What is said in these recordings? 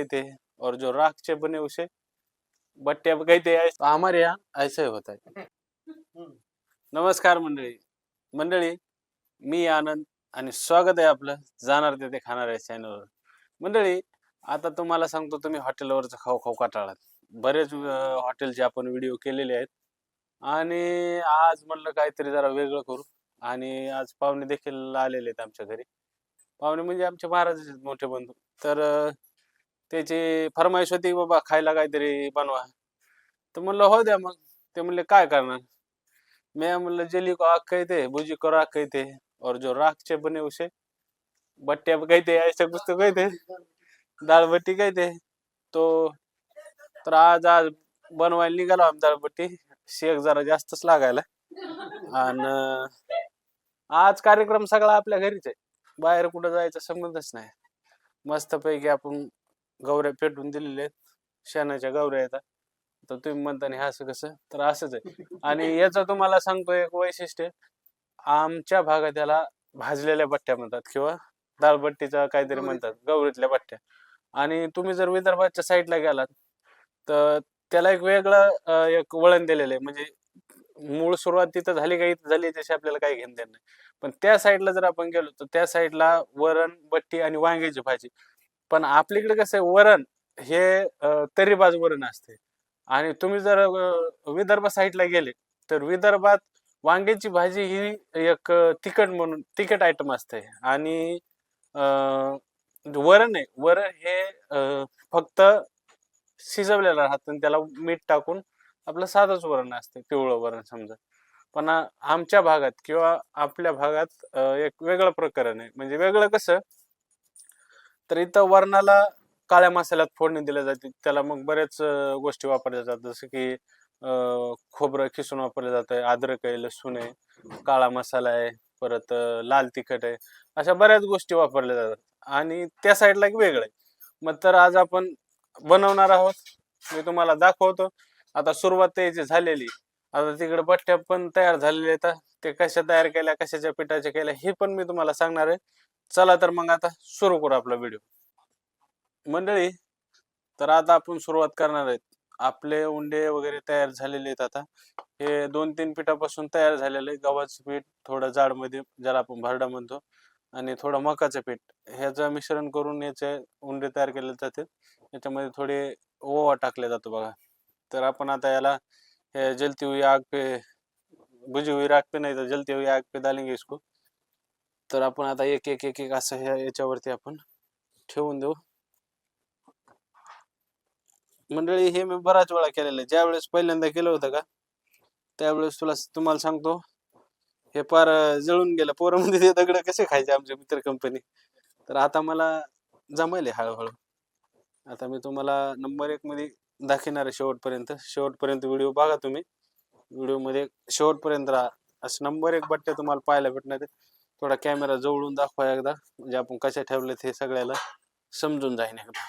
कहते हैं बुजी को राख कहते हैं और जो राख से बने उसे बट्टे कहते हैं तो हमारे यहाँ ऐसा ही होता है। नमस्कार मंडळी। मंडळी मी आनंद आणि स्वागत आहे आपलं जाणार तिथे खाणार आहे चॅनलवर मंडळी आता तुम्हाला सांगतो तुम्ही हॉटेलवरचं खाऊ खाऊ काटाळात. बरेच हॉटेलचे आपण व्हिडिओ केलेले आहेत. आणि आज म्हणलं काहीतरी जरा वेगळं करू. आणि आज पाहुणे देखील आलेले आहेत आमच्या घरी. पाहुणे म्हणजे आमचे महाराज मोठे बंधू. तर त्याची फरमाईश होती बाबा खायला काहीतरी बनवा. तर म्हणलं हो द्या मग. ते म्हणले काय करणार? मैं म्हणलं जली को आग कहते भुजी को राख कहते और जो राख से बने उसे बट्टे कहते ऐसे कुछ तो कहते दाल बट्टी कहते तो. तर आज आज बनवायला निघालो आम्ही दाळबट्टी शेक जरा जास्तच लागायला. आणि आज कार्यक्रम सगळा आपल्या घरीच आहे. बाहेर कुठं जायचा संबंधच नाही. मस्तपैकी आपण गौऱ्या पेटून दिलेल्या आहेत. शेणाच्या गौऱ्या येतात तर तुम्ही म्हणता नाही असं कसं? तर असंच आहे. आणि याचं तुम्हाला सांगतो एक वैशिष्ट्य. आमच्या भागात याला भाजलेल्या बट्ट्या म्हणतात किंवा दालबट्टीचा काहीतरी म्हणतात गौरीतल्या बट्ट्या. आणि तुम्ही जर विदर्भाच्या साईडला गेलात तर त्याला एक वेगळं एक वळण दिलेलं आहे. म्हणजे मूळ सुरुवात तिथं झाली काही झाली त्याशी आपल्याला काही घेणं देणं नाही. पण त्या साईडला जर आपण गेलो तर त्या साईडला वरण बट्टी आणि वांग्याची भाजी. पण आपल्याकडे कसं आहे वरण हे तरी बाजू वरण असते. आणि तुम्ही जर विदर्भ साईडला गेले तर विदर्भात वांग्याची भाजी ही एक तिखट म्हणून तिखट आयटम असते. आणि वरण आहे वरण हे फक्त शिजवलेलं राहतं आणि त्याला मीठ टाकून आपलं साधंच वरण असते पिवळं वरण समजा. पण आमच्या भागात किंवा आपल्या भागात एक वेगळं प्रकरण आहे. म्हणजे वेगळं कसं तर इथं वरणाला काळ्या मसाल्यात फोडणी दिल्या जाते. त्याला मग बऱ्याच गोष्टी वापरल्या जातात. जसं की खोबरं खिसून वापरलं जातं अद्रक आहे लसूण आहे काळा मसाला आहे परत लाल तिखट आहे अशा बऱ्याच गोष्टी वापरल्या जातात. आणि त्या साईडला एक वेगळं आहे. मग तर आज आपण बनवणार आहोत. मी तुम्हाला दाखवतो. आता सुरुवात त्याची झालेली आता तिकडे बट्ट्या पण तयार झालेल्या आहेत. ते कशा तयार केल्या कशाच्या पिठाच्या केल्या हे पण मी तुम्हाला सांगणार आहे. चला तर मग आता सुरू करू आपला व्हिडिओ मंडळी तर आता आपण सुरुवात करणार आहेत. आपले उंडे वगैरे तयार झालेले आहेत आता. हे दोन तीन पिठापासून तयार झालेलं आहे गव्हाचं पीठ थोडं जाडमध्ये ज्याला आपण भरडा म्हणतो आणि थोडं मकाचं पीठ. ह्याचं मिश्रण करून याचे उंडे तयार केले जाते याच्यामध्ये थोडे ओवा टाकल्या जातो बघा. तर आपण आता याला हे जलती हुई आग पे बुझी हुई राग पे नाही तर जलती हुई आग पे डालेंगे इसको तर आपण आता एक एक एक एक असं ह्या याच्यावरती आपण ठेवून देऊ. मंडळी हे मी बराच वेळा केलेलं आहे. ज्यावेळेस पहिल्यांदा केलं होतं का त्यावेळेस तुला तुम्हाला सांगतो हे फार जळून गेलं. पोरामध्ये ते दगड कसे खायचे आमचे मित्र कंपनी तर आता मला जमायले हळूहळू. आता मी तुम्हाला नंबर एक मध्ये दाखवणार आहे शेवटपर्यंत. शेवटपर्यंत व्हिडिओ बघा तुम्ही. व्हिडिओमध्ये शेवटपर्यंत राहा. असं नंबर एक बट्टे तुम्हाला पाहायला भेटणार आहे. थोडा कॅमेरा जवळून दाखवा एकदा. म्हणजे आपण कशा ठेवलेत हे सगळ्याला समजून जाईन एकदा.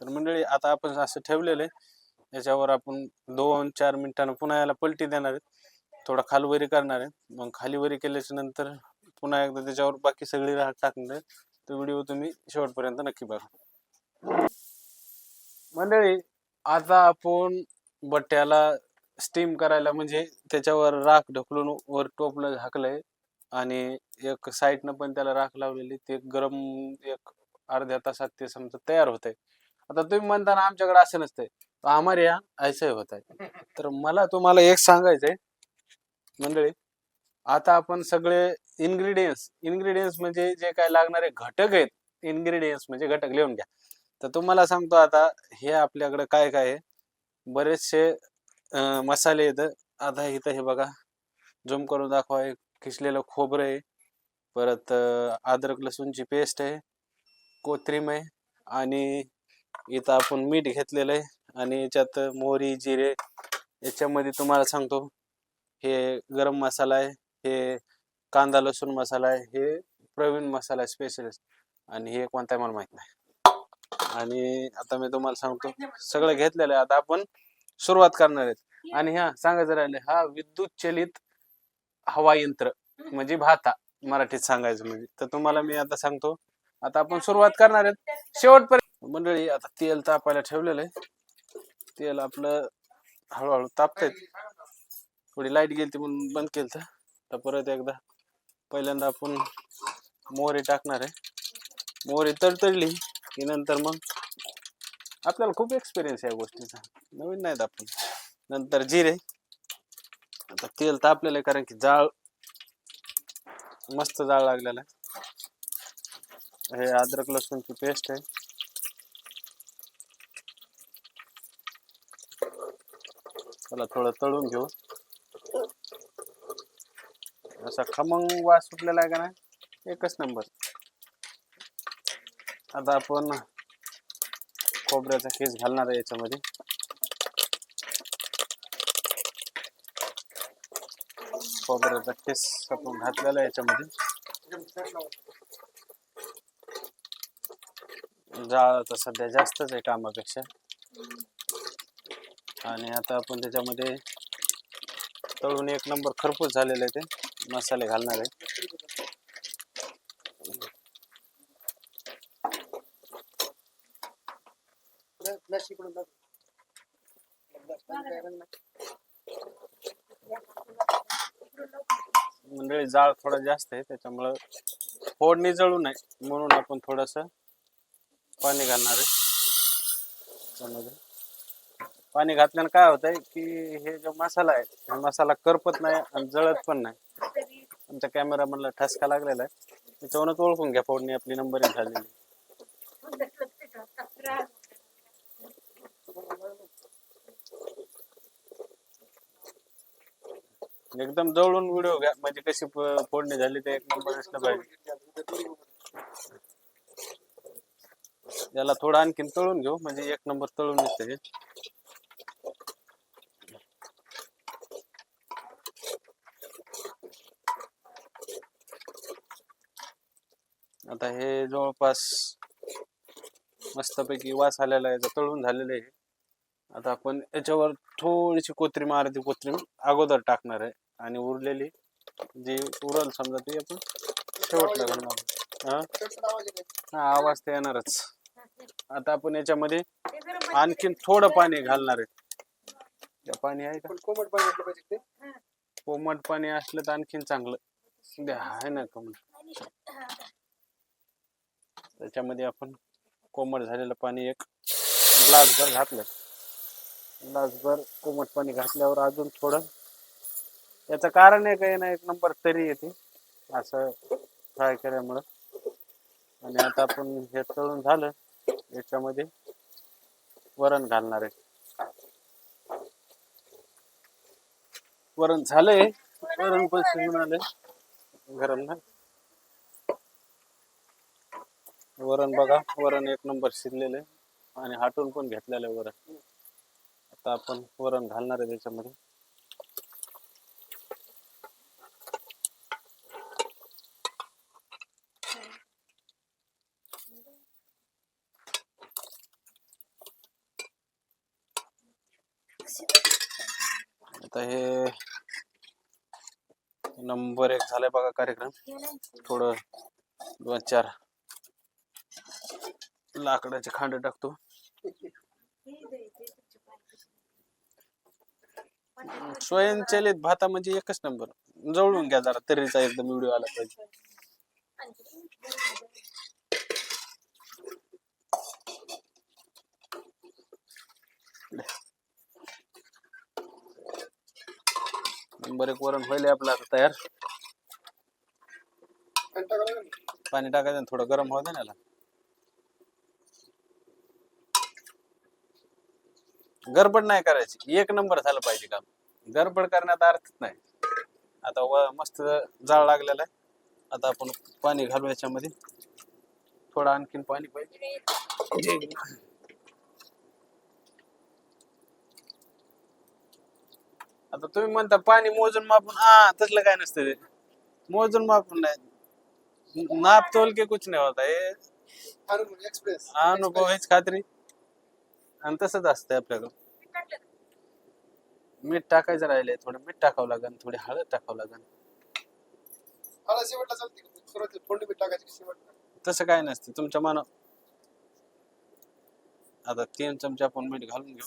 तर मंडळी आता आपण असं ठेवलेलं आहे. याच्यावर आपण दोन चार मिनिटांना पुन्हा याला पलटी देणार आहे. थोडा खालवरी करणार आहे. मग खालीवरी केल्याच्यानंतर पुन्हा एकदा त्याच्यावर बाकी सगळी राहत टाकणार आहे. तो व्हिडिओ तुम्ही शेवटपर्यंत नक्की बघा. मंडळी आता आपण बट्ट्याला स्टीम करायला म्हणजे त्याच्यावर राख ढकलून वर टोपलं झाकलंय. आणि एक साईडनं पण त्याला राख लावलेली ते गरम एक अर्ध्या तासात ते समजा तयार होतंय. आता तुम्ही म्हणताना आमच्याकडे असं नसतंय. हमारे यहाँ ऐसे होत आहे. तर मला तुम्हाला एक सांगायचंय. मंडळी आता आपण सगळे इन्ग्रेडियंट्स इन्ग्रेडियंट्स म्हणजे जे काय लागणारे घटक आहेत इन्ग्रेडियंट्स म्हणजे घटक लिहून घ्या. तर तुम्हाला सांगतो आता हे आपल्याकडे काय काय आहे? बरेचसे मसाले आहेत आता इथं हे बघा. झूम करून दाखवा. हे किसलेलं खोबरं आहे. परत अद्रक लसूणची पेस्ट आहे. कोथरीम आहे. आणि इथं आपण मीठ घेतलेलं आहे. आणि याच्यात मोहरी जिरे याच्यामध्ये तुम्हाला सांगतो. हे गरम मसाला आहे. हे कांदा लसूण मसाला आहे. हे प्रवीण मसाला आहे स्पेशलिस्ट आणि हे कोणता आहे मला माहीत नाही. आणि आता मी तुम्हाला सांगतो. सगळं घेतलेलं आहे. आता आपण सुरुवात करणार आहेत. आणि ह्या सांगायचं राहिले हा विद्युत चलित हवा यंत्र म्हणजे भाता मराठीत सांगायचं म्हणजे. तर तुम्हाला मी आता सांगतो. आता आपण सुरुवात करणार आहेत. शेवटपर्यंत मंडळी आता तेल तापायला ठेवलेलं आहे. तेल आपलं हळूहळू तापतंय. थोडी लाइट गेली म्हणून बंद केलं तर तर परत एकदा पहिल्यांदा आपण मोहरी टाकणार आहे. मोहरी तडतडली की नंतर मग आपल्याला खूप एक्सपिरियन्स आहे या गोष्टीचा. नवीन नाहीत आपण. नंतर जिरे. आता तेल तापलेलं आहे कारण की जाळ मस्त जाळ लागलेला आहे. हे अद्रक लसूणची पेस्ट आहे. त्याला थोडं तळून घेऊ. असा खमंग वास सुटलेला आहे का नाही? एकच नंबर आता आपण खोबऱ्याचा केस घालणार आहे याच्यामध्ये. खोबऱ्याचा केस आपण घातलेला आहे याच्यामध्ये. जाळ तर सध्या जास्तच आहे कामापेक्षा. आणि आता आपण त्याच्यामध्ये तळून एक नंबर खरपूस झालेलं आहे ते. मसाले घालणार आहे. मंडळी जाळ थोडा जास्त आहे त्याच्यामुळं फोडणी जळू नये म्हणून आपण थोडस पाणी घालणार आहे. त्यामध्ये पाणी घातल्यानं काय होतंय की हे जो मसाला आहे हा मसाला करपत नाही आणि जळत पण नाही. आमच्या कॅमेरामॅनला ठसका लागलेला आहे. त्याच्यावरूनच ओळखून घ्या फोडणी आपली नंबर झालेली एकदम जवळून व्हिडिओ घ्या. म्हणजे कशी प- फोडणी झाली ते एक नंबर असलं पाहिजे. याला थोडं आणखीन तळून घेऊ. म्हणजे एक नंबर तळून दिसते हे. आता हे जवळपास मस्तपैकी वास आलेला आहे. तळून झालेलं आहे आता आपण याच्यावर थोडीशी कोथरीम अर्धी कोथरीम अगोदर टाकणार आहे. आणि उरलेली जी उरल समजा ती आपण शेवटला घालणार हा? हा आवाज तर येणारच. आता आपण याच्यामध्ये आणखीन थोडं पाणी घालणार आहे. पाणी आहे का? कोमट पाणी असलं पाहिजे कोमट पाणी असलं तर आणखीन चांगलं. द्या आहे ना कोमट. त्याच्यामध्ये आपण कोमट झालेलं पाणी एक ग्लासभर घातलं. ग्लासभर कोमट पाणी घातल्यावर अजून थोडं याचं कारण आहे काही ना एक नंबर तरी येते. असं फ्राय केल्यामुळं. आणि आता आपण हे तळून झालं. याच्यामध्ये वरण घालणार आहे. वरण झालंय. वरण पण शिजून आले गरम ना. वरण बघा. वरण एक नंबर शिजलेलं आहे. आणि हाटून पण घेतलेलं आहे वरण. आता आपण वरण घालणार आहे त्याच्यामध्ये आता हे नंबर एक झालाय बघा कार्यक्रम. थोडं दोन चार लाकडाचे खांड टाकतो. स्वयंचलित भाता म्हणजे एकच नंबर. जवळून घ्या जरा तरीचा एकदम व्हिडिओ आला पाहिजे. नंबर एक वरण व्हायला आपला आता तयार. पाणी टाकायचं थोडं गरम होऊ ना याला. गडबड नाही करायची. एक नंबर झालं पाहिजे काम. गडबड करण्यात अर्थच नाही. आता मस्त जाळ लागलेलं आहे. आता आपण पाणी घालू याच्यामध्ये. थोडं आणखीन पाणी पाहिजे. आता तुम्ही म्हणता पाणी मोजून मापून हा तसलं काय नसतं ते. मोजून मापून नाही. नाप तोल के कुछ नाही होता हे अनुभव एक्सप्रेस। अनुभव हेच खात्री। आणि तसंच असतंय आपल्याकडं. मीठ टाकायचं राहिलंय थोडं मीठ टाकावं लागेल थोडी हळद टाकावं लागेल मला शेवटला चालते का? सुरुवातीला फोडणी मीठ टाकायची शेवटला? तसं काय नसतं तुमच्या मना आता तीन चमचे आपण मीठ घालून घेऊ.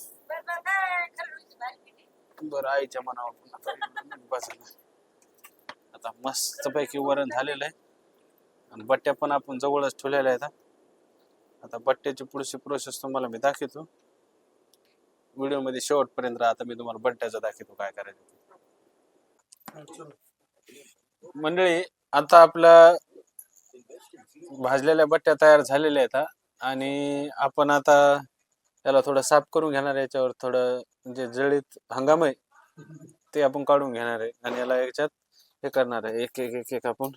बरं आईच्या मनावर आता. आता मस्तपैकी वरण झालेलं आहे. आणि बट्ट्या पण आपण जवळच ठेवलेल्या आहेत आता बट्ट्याची पुढची प्रोसेस तुम्हाला मी दाखवतो. व्हिडिओमध्ये शेवटपर्यंत राहता मी तुम्हाला बट्ट्याचं दाखवतो काय करायचं मंडळी आता आपल्या भाजलेल्या बट्ट्या तयार झालेल्या आहेत आणि आपण आता त्याला थोडं साफ करून घेणार आहे याच्यावर थोडं म्हणजे जळीत हंगाम आहे ते आपण काढून घेणार आहे. आणि याला याच्यात हे करणार आहे एक एक एक एक आपण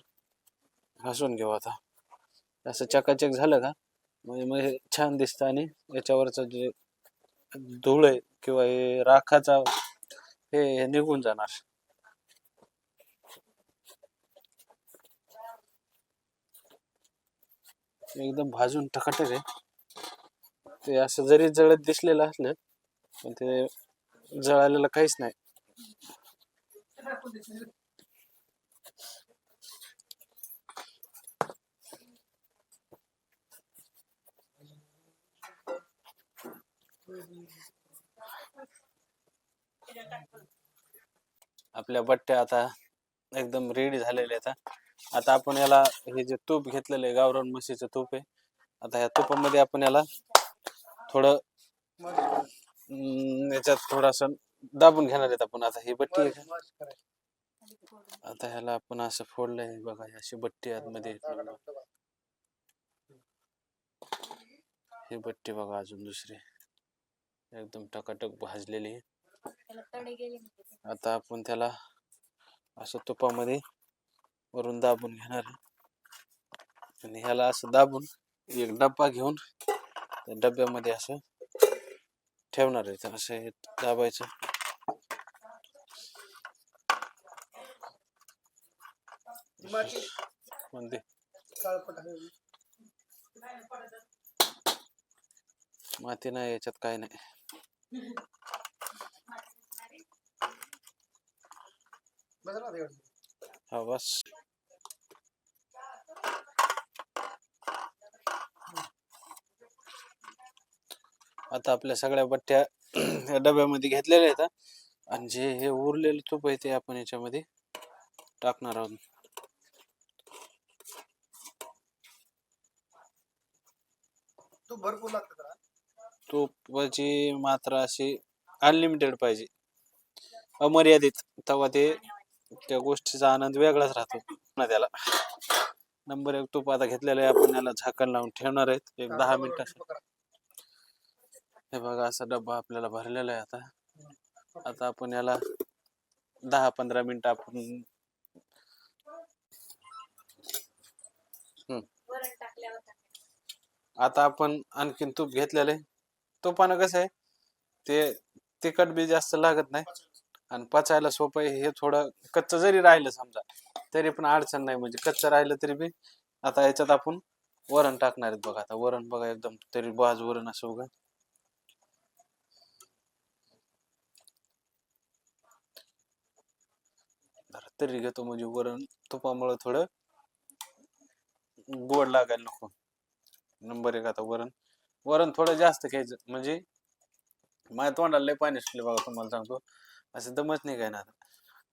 घासून घेऊ आता. असं चकाचक झालं का? म्हणजे मग हे छान दिसतं आणि याच्यावरचं जे धूळ आहे किंवा हे राखाचा हे निघून जाणार. एकदम भाजून टकाटक आहे. ते असं जरी जळत दिसलेलं असलं पण ते जळालेलं काहीच नाही. आपल्या बट्ट्या आता एकदम रेडी झालेल्या आहेत आता आपण याला हे जे तूप घेतलेलं आहे गावरान म्हशीचं तूप आहे आता ह्या तुपामध्ये आपण याला थोडं याच्यात थोडासा दाबून घेणार आहेत आपण. आता ही बट्टी आता ह्याला आपण असं फोडलंय बघा अशी बट्टी आतमध्ये ही बट्टी बघा अजून दुसरी. एकदम टकाटक भाजलेली आहे. आता आपण त्याला असं तुपामध्ये वरून दाबून घेणार आणि ह्याला असं दाबून एक डब्बा घेऊन त्या डब्यामध्ये असं ठेवणार आहे. असं हे दाबायचं. माती नाही याच्यात काय नाही. हा बस. आता आपल्या सगळ्या बट्ट्या डब्यामध्ये घेतलेल्या आहेत आणि जे हे उरलेलं तूप आहे ते आपण याच्यामध्ये टाकणार आहोत. तू भरपूर लागत. तुपाची मात्रा अशी अनलिमिटेड पाहिजे. अमर्यादित. तेव्हा ते त्या गोष्टीचा आनंद वेगळाच राहतो. ना त्याला. नंबर एक तूप आता घेतलेलं आहे. आपण याला झाकण लावून ठेवणार आहेत. एक दहा मिनिटं हे बघा असा डब्बा आपल्याला भरलेला आहे आता. आता आपण याला दहा पंधरा मिनिट आपण आता आपण आणखीन तूप घेतलेलं आहे. तुपानं कसं आहे ते तिखट बी जास्त लागत नाही. आणि पचायला सोपं आहे हे थोडं कच्चं जरी राहिलं समजा तरी पण अडचण नाही. म्हणजे कच्चं राहिलं तरी बी आता याच्यात आपण वरण टाकणार आहेत बघा. आता वरण बघा एकदम तरी बाज वरण असं बघा तरी घेतो म्हणजे वरण तुपामुळे थोडं गोड लागायला नको. नंबर एक आता वरण. वरण थोडं जास्त घ्यायचं म्हणजे माझ्या तोंडाला लय पाणी सुटले बघा तुम्हाला सांगतो. असं दमच नाही काय ना. आता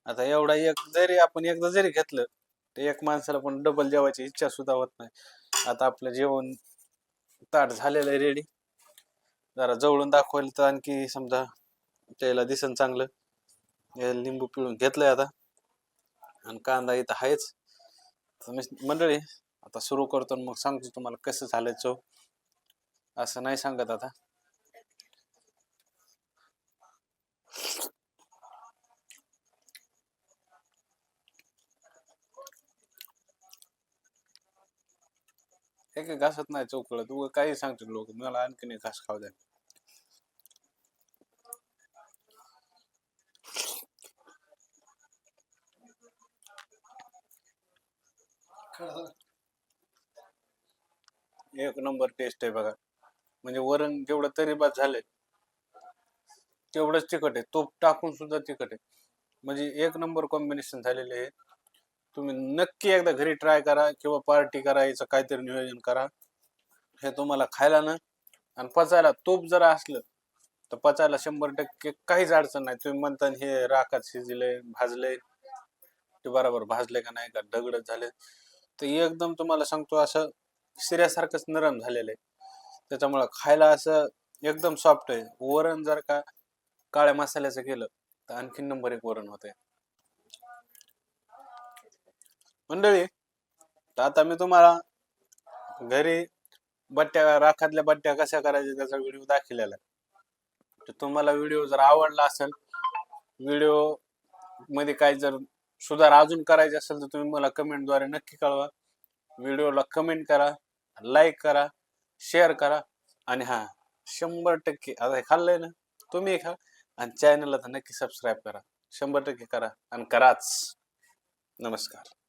आता एवढा एक जरी आपण एकदा जरी घेतलं तर एक माणसाला पण डबल जेवायची इच्छा सुद्धा होत नाही. आता आपलं जेवण ताट झालेलं आहे रेडी जरा जवळून दाखवायला तर आणखी समजा त्याला दिसन चांगलं. लिंबू पिळून घेतलंय आता. आणि कांदा इथं आहेच. मंडळी आता सुरू करतो आणि मग सांगतो तुम्हाला कसं झालं चव. असं नाही सांगत आता. एक घासत नाही चौकळत तू काही सांगतो लोक घास खाऊ द्या. एक नंबर टेस्ट आहे बघा. म्हणजे वरण जेवढं तरी बाद झालंय तेवढंच तिखट आहे. तूप टाकून सुद्धा तिखट आहे. म्हणजे एक नंबर कॉम्बिनेशन झालेले आहे. तुम्ही नक्की एकदा घरी ट्राय करा किंवा पार्टी करा याचं काहीतरी नियोजन करा. हे तुम्हाला खायला ना. आणि पचायला तूप जर असलं तर पचायला शंभर टक्के काहीच अडचण नाही. तुम्ही म्हणता हे राखात शिजले भाजले ते बरोबर भाजले का नाही का दगड झाले तर एकदम तुम्हाला सांगतो असं शिऱ्यासारखंच नरम झालेलं आहे. त्याच्यामुळं खायला असं एकदम सॉफ्ट आहे. वरण जर का काळ्या मसाल्याचं केलं तर आणखीन नंबर एक वरण होते मंडळी तर आता मी तुम्हाला घरी बट्ट्या राखातल्या बट्ट्या कशा करायच्या त्याचा व्हिडिओ दाखवलेला आहे. तर तुम्हाला व्हिडिओ जर आवडला असेल व्हिडिओमध्ये काही जर सुधार अजून करायचे असेल तर तुम्ही मला कमेंटद्वारे नक्की कळवा. व्हिडिओला कमेंट करा लाईक करा शेअर करा. आणि हा शंभर टक्के आता हे खाल्लंय ना तुम्ही खा. आणि चॅनलला तर नक्की सबस्क्राईब करा. शंभर टक्के करा. आणि कराच. नमस्कार.